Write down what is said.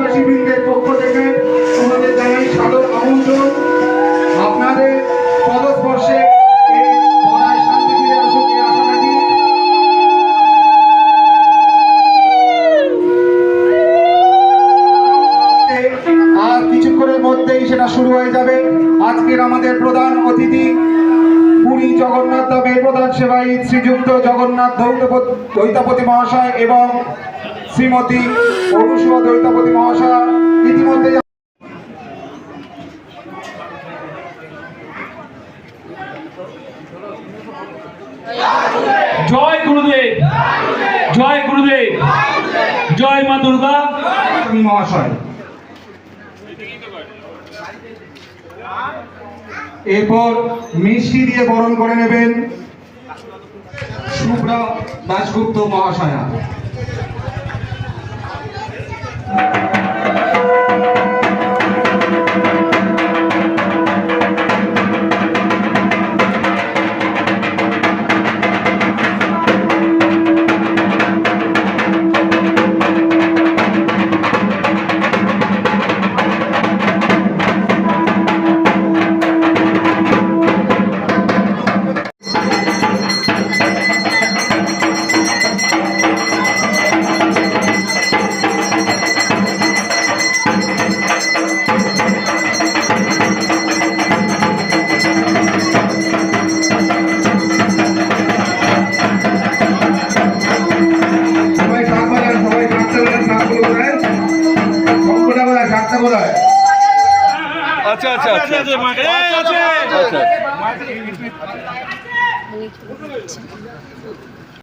দেশবাসী পক্ষ থেকে তোমাদের জানাই সাদর আমন্ত্রণ। আপনাদের পদস্পর্শে আর কিছুক্ষণের মধ্যেই সেটা শুরু হয়ে যাবে। আজকের আমাদের প্রধান অতিথি পুরী জগন্নাথ ধামের প্রধান সেবায়িত শ্রীযুক্ত জগন্নাথ দৈতাপতি মহাশয় এবং শ্রীমতী অনুসুয়া দৈতাপতি মহাশয় ইতিমধ্যে জয় গুরুদেব। জয় গুরুদেব। জয় মা দুর্গা। মহাশয়। এরপর মিষ্টি দিয়ে বরণ করে নেবেন শুভ্রা দাশগুপ্ত মহাশয়া। কোথায় আচ্ছা আচ্ছা আচ্ছা আচ্ছা।